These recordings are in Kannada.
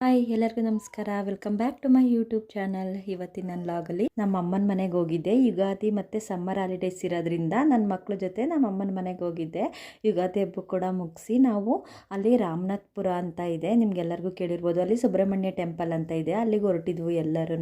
ಹಾಯ್, ಎಲ್ಲರಿಗೂ ನಮಸ್ಕಾರ. Welcome back to my YouTube channel ಇವತ್ತಿನ ನನ್ನ ಲಾಗಲ್ಲಿ ನಮ್ಮ ಅಮ್ಮನ ಮನೆಗೆ ಹೋಗಿದ್ದೆ. ಯುಗಾದಿ ಮತ್ತು ಸಮ್ಮರ್ ಹಾಲಿಡೇಸ್ ಇರೋದ್ರಿಂದ ನನ್ನ ಮಕ್ಕಳ ಜೊತೆ ನಮ್ಮ ಅಮ್ಮನ ಮನೆಗೆ ಹೋಗಿದ್ದೆ. ಯುಗಾದಿ ಹಬ್ಬ ಕೂಡ ಮುಗಿಸಿ ನಾವು ಅಲ್ಲಿ ರಾಮನಾಥ್ಪುರ ಅಂತ ಇದೆ. ನಿಮ್ಗೆಲ್ಲರಿಗೂ ಕೇಳಿರ್ಬೋದು. ಅಲ್ಲಿ ಸುಬ್ರಹ್ಮಣ್ಯ ಟೆಂಪಲ್ ಅಂತ ಇದೆ. ಅಲ್ಲಿಗೆ ಹೊರಟಿದ್ವು ಎಲ್ಲರೂ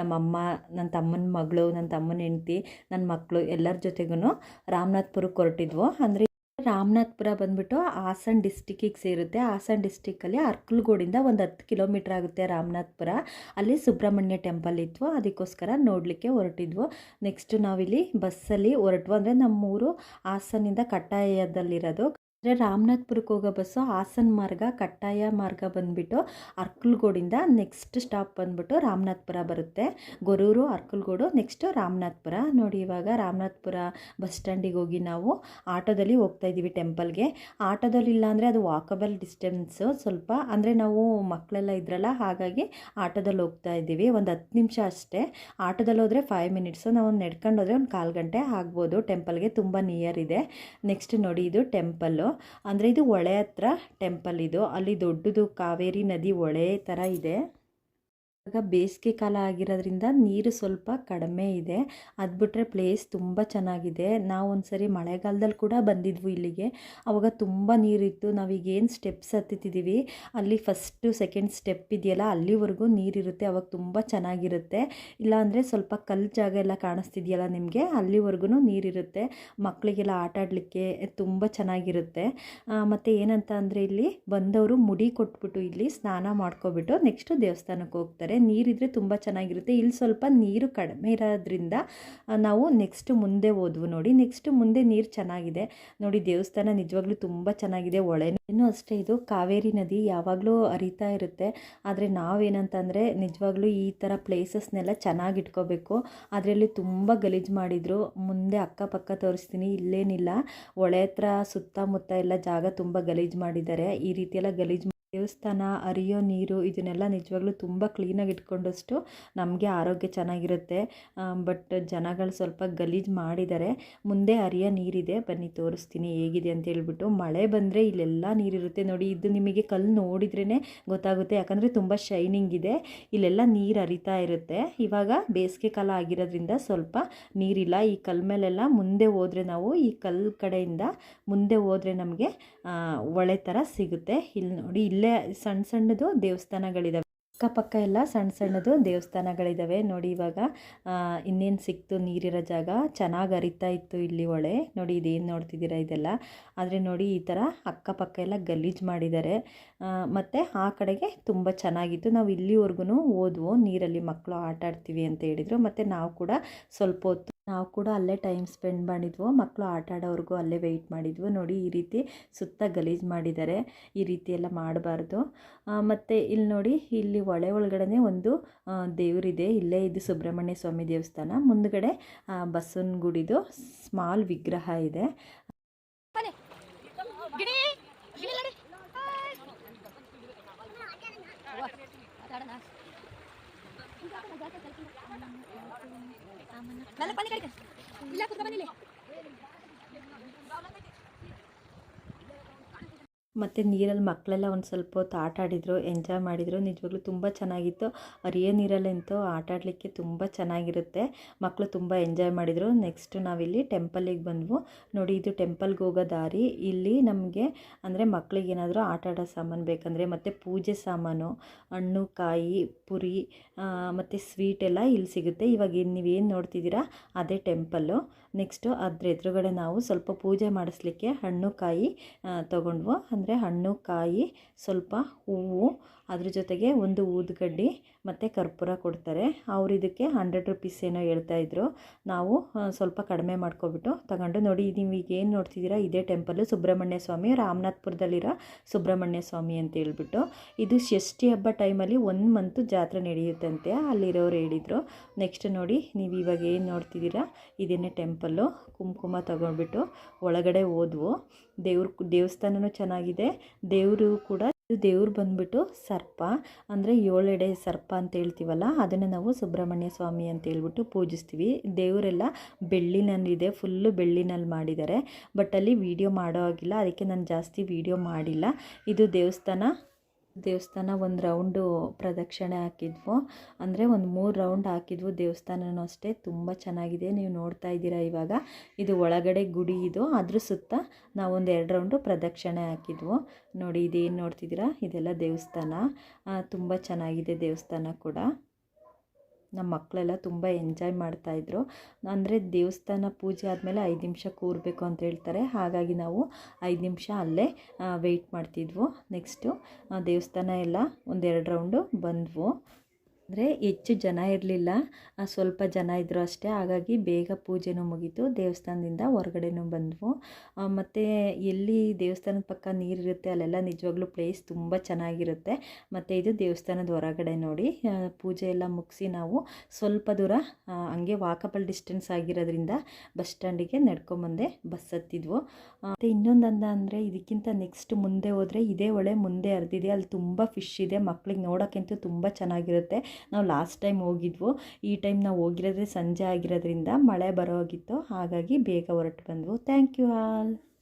ನಮ್ಮಮ್ಮ ನನ್ನ ತಮ್ಮನ ಮಗಳು ನನ್ನ ತಮ್ಮನ ಹೆಂಡತಿ ನನ್ನ ಮಕ್ಕಳು ಎಲ್ಲರ ಜೊತೆಗೂ ರಾಮನಾಥ್ಪುರಕ್ಕೆ ಹೊರಟಿದ್ವು. ಅಂದರೆ ರಾಮನಾಥ್ಪುರ ಬಂದ್ಬಿಟ್ಟು ಹಾಸನ್ ಡಿಸ್ಟಿಕ್ಕಿಗೆ ಸೇರುತ್ತೆ. ಹಾಸನ್ ಡಿಸ್ಟಿಕ್ಕಲ್ಲಿ ಅರ್ಕಲ್ಗೋಡಿಂದ ಒಂದು ಹತ್ತು ಕಿಲೋಮೀಟ್ರ್ ಆಗುತ್ತೆ ರಾಮನಾಥ್ಪುರ. ಅಲ್ಲಿ ಸುಬ್ರಹ್ಮಣ್ಯ ಟೆಂಪಲ್ ಇತ್ತು. ಅದಕ್ಕೋಸ್ಕರ ನೋಡಲಿಕ್ಕೆ ಹೊರಟಿದ್ವು. ನೆಕ್ಸ್ಟ್ ನಾವಿಲ್ಲಿ ಬಸ್ಸಲ್ಲಿ ಹೊರಟ್ವು. ಅಂದರೆ ನಮ್ಮೂರು ಹಾಸನಿಂದ ಕಟ್ಟಾಯದಲ್ಲಿರೋದು ಅಂದರೆ ರಾಮನಾಥ್ಪುರಕ್ಕೆ ಹೋಗೋ ಬಸ್ಸು ಹಾಸನ ಮಾರ್ಗ, ಕಟ್ಟಾಯ ಮಾರ್ಗ ಬಂದುಬಿಟ್ಟು ಅರ್ಕಲ್ಗೋಡಿಂದ ನೆಕ್ಸ್ಟ್ ಸ್ಟಾಪ್ ಬಂದುಬಿಟ್ಟು ರಾಮನಾಥ್ಪುರ ಬರುತ್ತೆ. ಗೊರೂರು, ಅರ್ಕಲ್ಗೋಡು ನೆಕ್ಸ್ಟು ರಾಮನಾಥ್ಪುರ. ನೋಡಿ ಇವಾಗ ರಾಮನಾಥ್ಪುರ ಬಸ್ ಸ್ಟ್ಯಾಂಡಿಗೆ ಹೋಗಿ ನಾವು ಆಟೋದಲ್ಲಿ ಹೋಗ್ತಾ ಇದ್ದೀವಿ ಟೆಂಪಲ್ಗೆ ಆಟೋದಲ್ಲಿ ಇಲ್ಲ ಅಂದರೆ ಅದು ವಾಕಬಲ್ ಡಿಸ್ಟೆನ್ಸು ಸ್ವಲ್ಪ ಅಂದರೆ ನಾವು ಮಕ್ಕಳೆಲ್ಲ ಇದ್ರಲ್ಲ, ಹಾಗಾಗಿ ಆಟೋದಲ್ಲಿ ಹೋಗ್ತಾ ಇದ್ದೀವಿ. ಒಂದು ಹತ್ತು ನಿಮಿಷ ಅಷ್ಟೇ. ಆಟೋದಲ್ಲಿ ಹೋದರೆ ಫೈವ್ ಮಿನಿಟ್ಸು ನಾವು ನಡ್ಕೊಂಡು ಹೋದರೆ ಒಂದು ಕಾಲು ಗಂಟೆ ಆಗ್ಬೋದು. ಟೆಂಪಲ್ಗೆ ತುಂಬ ನಿಯರ್ ಇದೆ. ನೆಕ್ಸ್ಟ್ ನೋಡಿ ಇದು ಟೆಂಪಲ್ಲು ಅಂದರೆ ಇದು ಹೊಳೆ ಹತ್ರ ಟೆಂಪಲ್ ಇದು. ಅಲ್ಲಿ ದೊಡ್ಡದು ಕಾವೇರಿ ನದಿ ಹೊಳೆ ಥರ ಇದೆ. ಇವಾಗ ಬೇಸಿಗೆ ಕಾಲ ಆಗಿರೋದ್ರಿಂದ ನೀರು ಸ್ವಲ್ಪ ಕಡಿಮೆ ಇದೆ. ಅದು ಬಿಟ್ಟರೆ ಪ್ಲೇಸ್ ತುಂಬ ಚೆನ್ನಾಗಿದೆ. ನಾವು ಒಂದ್ಸರಿ ಮಳೆಗಾಲದಲ್ಲಿ ಕೂಡ ಬಂದಿದ್ವು ಇಲ್ಲಿಗೆ. ಅವಾಗ ತುಂಬ ನೀರಿತ್ತು. ನಾವೀಗ ಏನು ಸ್ಟೆಪ್ಸ್ ಹತ್ತಿದ್ದೀವಿ ಅಲ್ಲಿ ಫಸ್ಟು ಸೆಕೆಂಡ್ ಸ್ಟೆಪ್ ಇದೆಯಲ್ಲ, ಅಲ್ಲಿವರೆಗೂ ನೀರಿರುತ್ತೆ. ಅವಾಗ ತುಂಬ ಚೆನ್ನಾಗಿರುತ್ತೆ. ಇಲ್ಲಾಂದರೆ ಸ್ವಲ್ಪ ಕಲ್ಲು ಜಾಗ ಎಲ್ಲ ಕಾಣಿಸ್ತಿದೆಯಲ್ಲ ನಿಮಗೆ? ಅಲ್ಲಿವರೆಗೂ ನೀರಿರುತ್ತೆ. ಮಕ್ಕಳಿಗೆಲ್ಲ ಆಟ ಆಡಲಿಕ್ಕೆ ತುಂಬ ಚೆನ್ನಾಗಿರುತ್ತೆ. ಮತ್ತು ಏನಂತ ಅಂದರೆ ಇಲ್ಲಿ ಬಂದವರು ಮುಡಿ ಕೊಟ್ಬಿಟ್ಟು ಇಲ್ಲಿ ಸ್ನಾನ ಮಾಡ್ಕೊಬಿಟ್ಟು ನೆಕ್ಸ್ಟು ದೇವಸ್ಥಾನಕ್ಕೆ ಹೋಗ್ತಾರೆ. ನೀರಿದ್ರೆ ತುಂಬ ಚೆನ್ನಾಗಿರುತ್ತೆ. ಇಲ್ಲಿ ಸ್ವಲ್ಪ ನೀರು ಕಡಿಮೆ ಇರೋದ್ರಿಂದ ನಾವು ನೆಕ್ಸ್ಟ್ ಮುಂದೆ ಹೋದ್ವು ನೋಡಿ. ನೆಕ್ಸ್ಟ್ ಮುಂದೆ ನೀರು ಚೆನ್ನಾಗಿದೆ. ನೋಡಿ ದೇವಸ್ಥಾನ ನಿಜವಾಗ್ಲೂ ತುಂಬ ಚೆನ್ನಾಗಿದೆ. ಹೊಳೆನೂ ಅಷ್ಟೇ ಇದು, ಕಾವೇರಿ ನದಿ ಯಾವಾಗಲೂ ಹರಿತಾ ಇರುತ್ತೆ. ಆದರೆ ನಾವೇನಂತಂದರೆ, ನಿಜವಾಗ್ಲೂ ಈ ಥರ ಪ್ಲೇಸಸ್ನೆಲ್ಲ ಚೆನ್ನಾಗಿ ಇಟ್ಕೋಬೇಕು. ಅದರಲ್ಲಿ ತುಂಬ ಗಲೀಜು ಮಾಡಿದರು. ಮುಂದೆ ಅಕ್ಕಪಕ್ಕ ತೋರಿಸ್ತೀನಿ, ಇಲ್ಲೇನಿಲ್ಲ. ಒಳೆ ಹತ್ರ ಸುತ್ತಮುತ್ತ ಎಲ್ಲ ಜಾಗ ತುಂಬ ಗಲೀಜು ಮಾಡಿದ್ದಾರೆ. ಈ ರೀತಿಯೆಲ್ಲ ಗಲೀಜು ದೇವಸ್ಥಾನ ಹರಿಯೋ ನೀರು ಇದನ್ನೆಲ್ಲ ನಿಜವಾಗ್ಲೂ ತುಂಬ ಕ್ಲೀನಾಗಿ ಇಟ್ಕೊಂಡಷ್ಟು ನಮಗೆ ಆರೋಗ್ಯ ಚೆನ್ನಾಗಿರುತ್ತೆ. ಬಟ್ ಜನಗಳು ಸ್ವಲ್ಪ ಗಲೀಜು ಮಾಡಿದ್ದಾರೆ ಮುಂದೆ ಹರಿಯೋ ನೀರಿದೆ. ಬನ್ನಿ ತೋರಿಸ್ತೀನಿ ಹೇಗಿದೆ ಅಂತ ಹೇಳ್ಬಿಟ್ಟು. ಮಳೆ ಬಂದರೆ ಇಲ್ಲೆಲ್ಲ ನೀರಿರುತ್ತೆ ನೋಡಿ. ಇದು ನಿಮಗೆ ಕಲ್ಲು ನೋಡಿದ್ರೇ ಗೊತ್ತಾಗುತ್ತೆ. ಯಾಕಂದರೆ ತುಂಬ ಶೈನಿಂಗ್ ಇದೆ. ಇಲ್ಲೆಲ್ಲ ನೀರು ಹರಿತಾ ಇರುತ್ತೆ. ಇವಾಗ ಬೇಸಿಗೆ ಕಾಲ ಆಗಿರೋದ್ರಿಂದ ಸ್ವಲ್ಪ ನೀರಿಲ್ಲ. ಈ ಕಲ್ ಮೇಲೆಲ್ಲ ಮುಂದೆ ಹೋದರೆ ನಾವು ಈ ಕಲ್ಲು ಕಡೆಯಿಂದ ಮುಂದೆ ಹೋದರೆ ನಮಗೆ ಒಳೆ ಥರ ಸಿಗುತ್ತೆ. ಇಲ್ಲಿ ನೋಡಿ, ಇಲ್ಲೇ ಇಲ್ಲೇ ಸಣ್ಣ ಸಣ್ಣದು ದೇವಸ್ಥಾನಗಳಿದ್ದಾವೆ ಅಕ್ಕಪಕ್ಕ ಎಲ್ಲ ಸಣ್ಣ ಸಣ್ಣದು ದೇವಸ್ಥಾನಗಳಿದ್ದಾವೆ ನೋಡಿ ಇವಾಗ ಇನ್ನೇನು ಸಿಕ್ತು ನೀರಿರೋ ಜಾಗ? ಚೆನ್ನಾಗಿ ಅರಿತಾ ಇತ್ತು ಇಲ್ಲಿ ಒಳೆ. ನೋಡಿ ಇದೇನು ನೋಡ್ತಿದ್ದೀರಾ ಇದೆಲ್ಲ? ಆದರೆ ನೋಡಿ ಈ ಥರ ಅಕ್ಕಪಕ್ಕ ಎಲ್ಲ ಗಲೀಜು ಮಾಡಿದ್ದಾರೆ ಮತ್ತು ಆ ಕಡೆಗೆ ತುಂಬ ಚೆನ್ನಾಗಿತ್ತು. ನಾವು ಇಲ್ಲಿವರೆಗೂ ಓದ್ವು ನೀರಲ್ಲಿ ಮಕ್ಕಳು ಆಟ ಆಡ್ತೀವಿ ಅಂತ ಹೇಳಿದರು. ಮತ್ತು ನಾವು ಕೂಡ ಸ್ವಲ್ಪ ಹೊತ್ತು ನಾವು ಕೂಡ ಅಲ್ಲೇ ಟೈಮ್ ಸ್ಪೆಂಡ್ ಮಾಡಿದ್ವು ಮಕ್ಕಳು ಆಟ ಆಡೋವ್ರಿಗೂ ಅಲ್ಲೇ ವೆಯ್ಟ್ ಮಾಡಿದ್ವು. ನೋಡಿ ಈ ರೀತಿ ಸುತ್ತ ಗಲೀಜು ಮಾಡಿದ್ದಾರೆ, ಈ ರೀತಿ ಎಲ್ಲ ಮಾಡಬಾರ್ದು. ಮತ್ತು ಇಲ್ಲಿ ನೋಡಿ, ಇಲ್ಲಿ ಒಳೆ ಒಳಗಡೆ ಒಂದು ದೇವರಿದೆ. ಇಲ್ಲೇ ಇದು ಸುಬ್ರಹ್ಮಣ್ಯ ಸ್ವಾಮಿ ದೇವಸ್ಥಾನ. ಮುಂದಗಡೆ ಬಸವನ ಗುಡಿದು ಸ್ಮಾಲ್ ವಿಗ್ರಹ ಇದೆ. Lalu panik aja. Bila aku tak panik. ಮತ್ತು ನೀರಲ್ಲಿ ಮಕ್ಕಳೆಲ್ಲ ಒಂದು ಸ್ವಲ್ಪ ಹೊತ್ತು ಆಟ ಆಡಿದರು ಎಂಜಾಯ್ ಮಾಡಿದರು, ನಿಜವಾಗ್ಲೂ ತುಂಬ ಚೆನ್ನಾಗಿತ್ತು. ಅರಿಯ ನೀರಲ್ಲಂತೂ ಆಟ ಆಡಲಿಕ್ಕೆ ತುಂಬ ಚೆನ್ನಾಗಿರುತ್ತೆ. ಮಕ್ಕಳು ತುಂಬ ಎಂಜಾಯ್ ಮಾಡಿದರು. ನೆಕ್ಸ್ಟ್ ನಾವಿಲ್ಲಿ ಟೆಂಪಲಿಗೆ ಬಂದ್ವು. ನೋಡಿ, ಇದು ಟೆಂಪಲ್ಗೆ ಹೋಗೋ ದಾರಿ. ಇಲ್ಲಿ ನಮಗೆ ಅಂದರೆ ಮಕ್ಕಳಿಗೆ ಏನಾದರೂ ಆಟ ಆಡೋ ಸಾಮಾನು ಬೇಕಂದರೆ ಮತ್ತು ಪೂಜೆ ಸಾಮಾನು, ಹಣ್ಣು, ಕಾಯಿ, ಪುರಿ ಮತ್ತು ಸ್ವೀಟ್ ಎಲ್ಲ ಇಲ್ಲಿ ಸಿಗುತ್ತೆ. ಇವಾಗ ಏನು ನೋಡ್ತಿದ್ದೀರಾ? ಅದೇ ಟೆಂಪಲ್ಲು ನೆಕ್ಸ್ಟು ಅದ್ರ ಎದುರುಗಡೆ ನಾವು ಸ್ವಲ್ಪ ಪೂಜೆ ಮಾಡಿಸ್ಲಿಕ್ಕೆ ಹಣ್ಣು, ಕಾಯಿ ತೊಗೊಂಡ್ವು. ಅಂದರೆ ಹಣ್ಣು ಕಾಯಿ ಸ್ವಲ್ಪ ಹೂವು ಅದ್ರ ಜೊತೆಗೆ ಒಂದು ಊದ್ಗಡ್ಡಿ ಮತ್ತು ಕರ್ಪೂರ ಕೊಡ್ತಾರೆ. ಅವ್ರು ಇದಕ್ಕೆ ಹಂಡ್ರೆಡ್ ರುಪೀಸ್ ಏನೋ ಹೇಳ್ತಾಯಿದ್ರು ನಾವು ಸ್ವಲ್ಪ ಕಡಿಮೆ ಮಾಡ್ಕೊಬಿಟ್ಟು ತಗೊಂಡು ನೋಡಿ ನೀವು ಈಗ ಏನು ನೋಡ್ತಿದ್ದೀರಾ? ಇದೇ ಟೆಂಪಲ್ಲು ಸುಬ್ರಹ್ಮಣ್ಯ ಸ್ವಾಮಿ, ರಾಮನಾಥ್ಪುರದಲ್ಲಿರೋ ಸುಬ್ರಹ್ಮಣ್ಯ ಸ್ವಾಮಿ ಅಂತ ಹೇಳ್ಬಿಟ್ಟು ಇದು ಷಷ್ಠಿ ಹಬ್ಬ ಟೈಮಲ್ಲಿ ಒಂದು ಮಂತು ಜಾತ್ರೆ ನಡೆಯುತ್ತಂತೆ ಅಲ್ಲಿರೋರು ಹೇಳಿದರು. ನೆಕ್ಸ್ಟ್ ನೋಡಿ, ನೀವು ಇವಾಗ ಏನು ನೋಡ್ತಿದ್ದೀರಾ? ಇದೇನೇ ಟೆಂಪಲ್ಲು ಕುಂಕುಮ ತಗೊಂಡ್ಬಿಟ್ಟು ಒಳಗಡೆ ಹೋದ್ವು. ದೇವ್ರ ದೇವಸ್ಥಾನವೂ ಚೆನ್ನಾಗಿದೆ. ದೇವರು ಕೂಡ ಇದು ದೇವ್ರು ಬಂದ್ಬಿಟ್ಟು ಸರ್ಪ, ಅಂದರೆ ಏಳೆಡೆ ಸರ್ಪ ಅಂತ ಹೇಳ್ತೀವಲ್ಲ, ಅದನ್ನು ನಾವು ಸುಬ್ರಹ್ಮಣ್ಯ ಸ್ವಾಮಿ ಅಂತ ಹೇಳ್ಬಿಟ್ಟು ಪೂಜಿಸ್ತೀವಿ. ದೇವರೆಲ್ಲ ಬೆಳ್ಳಿನಲ್ಲಿದೆ, ಫುಲ್ಲು ಬೆಳ್ಳಿನಲ್ಲಿ ಮಾಡಿದ್ದಾರೆ. ಬಟ್ ಅಲ್ಲಿ ವೀಡಿಯೋ ಮಾಡೋ ಆಗಿಲ್ಲ ಅದಕ್ಕೆ ನಾನು ಜಾಸ್ತಿ ವೀಡಿಯೋ ಮಾಡಿಲ್ಲ. ಇದು ದೇವಸ್ಥಾನ ದೇವಸ್ಥಾನ ಒಂದು ರೌಂಡು ಪ್ರದಕ್ಷಿಣೆ ಹಾಕಿದ್ವು. ಅಂದರೆ ಒಂದು ಮೂರು ರೌಂಡ್ ಹಾಕಿದ್ವು ದೇವಸ್ಥಾನನೂ ಅಷ್ಟೇ. ತುಂಬ ಚೆನ್ನಾಗಿದೆ. ನೀವು ನೋಡ್ತಾ ಇದ್ದೀರಾ ಇವಾಗ. ಇದು ಒಳಗಡೆ ಗುಡಿ ಇದು. ಅದ್ರ ಸುತ್ತ ನಾವೊಂದು ಎರಡು ರೌಂಡು ಪ್ರದಕ್ಷಿಣೆ ಹಾಕಿದ್ವು. ನೋಡಿ ಇದೇನು ನೋಡ್ತಿದ್ದೀರಾ? ಇದೆಲ್ಲ ದೇವಸ್ಥಾನ. ತುಂಬ ಚೆನ್ನಾಗಿದೆ ದೇವಸ್ಥಾನ ಕೂಡ. ನಮ್ಮ ಮಕ್ಕಳೆಲ್ಲ ತುಂಬ ಎಂಜಾಯ್ ಮಾಡ್ತಾಯಿದ್ರು ಅಂದರೆ ದೇವಸ್ಥಾನ ಪೂಜೆ ಆದಮೇಲೆ ಐದು ನಿಮಿಷ ಕೂರಬೇಕು ಅಂತ ಹೇಳ್ತಾರೆ. ಹಾಗಾಗಿ ನಾವು ಐದು ನಿಮಿಷ ಅಲ್ಲೇ ವೆಯ್ಟ್ ಮಾಡ್ತಿದ್ವು. ನೆಕ್ಸ್ಟು ದೇವಸ್ಥಾನ ಎಲ್ಲ ಒಂದೆರಡು ರೌಂಡು ಬಂದವು. ಅಂದರೆ ಹೆಚ್ಚು ಜನ ಇರಲಿಲ್ಲ. ಸ್ವಲ್ಪ ಜನ ಇದ್ದರು ಅಷ್ಟೇ. ಹಾಗಾಗಿ ಬೇಗ ಪೂಜೆನೂ ಮುಗೀತು. ದೇವಸ್ಥಾನದಿಂದ ಹೊರಗಡೆನೂ ಬಂದವು. ಮತ್ತು ಎಲ್ಲಿ ದೇವಸ್ಥಾನದ ಪಕ್ಕ ನೀರಿರುತ್ತೆ ಅಲ್ಲೆಲ್ಲ ನಿಜವಾಗ್ಲೂ ಪ್ಲೇಸ್ ತುಂಬ ಚೆನ್ನಾಗಿರುತ್ತೆ. ಮತ್ತು ಇದು ದೇವಸ್ಥಾನದ ಹೊರಗಡೆ ನೋಡಿ. ಪೂಜೆ ಎಲ್ಲ ಮುಗಿಸಿ ನಾವು ಸ್ವಲ್ಪ ದೂರ ಹಂಗೆ ವಾಕಬಲ್ ಡಿಸ್ಟೆನ್ಸ್ ಆಗಿರೋದ್ರಿಂದ ಬಸ್ ಸ್ಟ್ಯಾಂಡಿಗೆ ನಡ್ಕೊಂಬಂದೆ ಬಸ್ ಹತ್ತಿದ್ವು. ಮತ್ತು ಇನ್ನೊಂದು ಅಂದ ಅಂದರೆ ಇದಕ್ಕಿಂತ ನೆಕ್ಸ್ಟ್ ಮುಂದೆ ಹೋದರೆ ಇದೇ ಹೊಳೆ ಮುಂದೆ ಹರಿದಿದೆ ಅಲ್ಲಿ ತುಂಬ ಫಿಶ್ ಇದೆ. ಮಕ್ಳಿಗೆ ನೋಡೋಕ್ಕಂತೂ ತುಂಬ ಚೆನ್ನಾಗಿರುತ್ತೆ. ನಾವು ಲಾಸ್ಟ್ ಟೈಮ್ ಹೋಗಿದ್ವು. ಈ ಟೈಮ್ ನಾವು ಹೋಗಿರೋದ್ರೆ ಸಂಜೆ ಆಗಿರೋದ್ರಿಂದ ಮಳೆ ಬರೋ ಹಾಗಾಗಿ ಬೇಗ ಹೊರಟು ಬಂದ್ವು. Thank you all